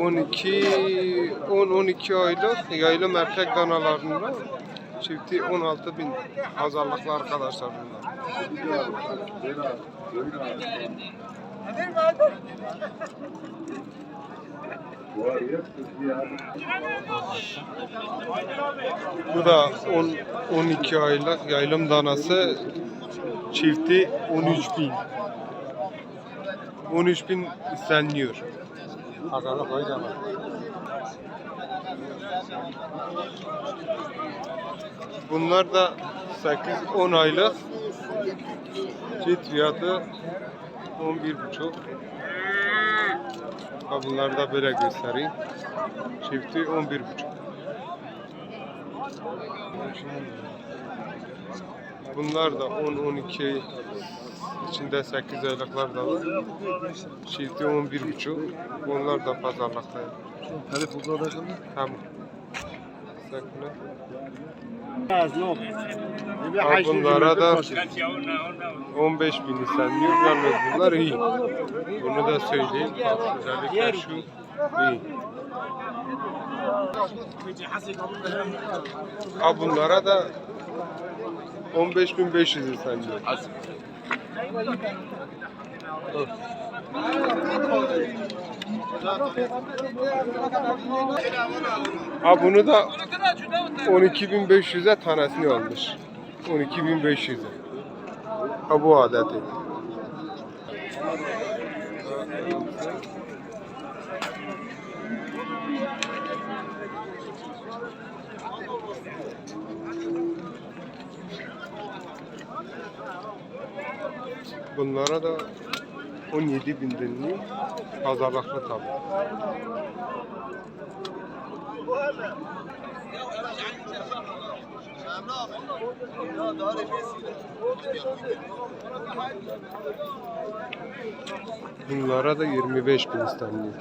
On iki, on on iki aylık yaylım erkek danalarında çifti 16 bin pazarlıklı arkadaşlar bunlar. Bu da 10 12 aylık yaylım danası çifti 13 bin. 13 bin isteniyor. Pazarlık var. Bunlar da 8-10 aylık. Çift fiyatı 11,5. Ha bunları da böyle göstereyim. Çifti 11,5. Bunlar da 10-12 içinde 8 aylıklar da var. Çifti 11,5. Bunlar da pazarlıkta. Hadi futbol başkanı. Tamam. Sakın. Bunlara da 15 bin isteniyor. Yalnız bunlar iyi. Bunu da söyleyeyim. Özellikle şu iyi. Ha bunlara da 15.500 isteniyor. Ha bunu da 12.500'e tanesini almış. 12.500'e. Ha bu adeti. Bunlara da 17 bin deniliyor. Pazarlıklı tabi. Bunlara da 25 bin isteniyor.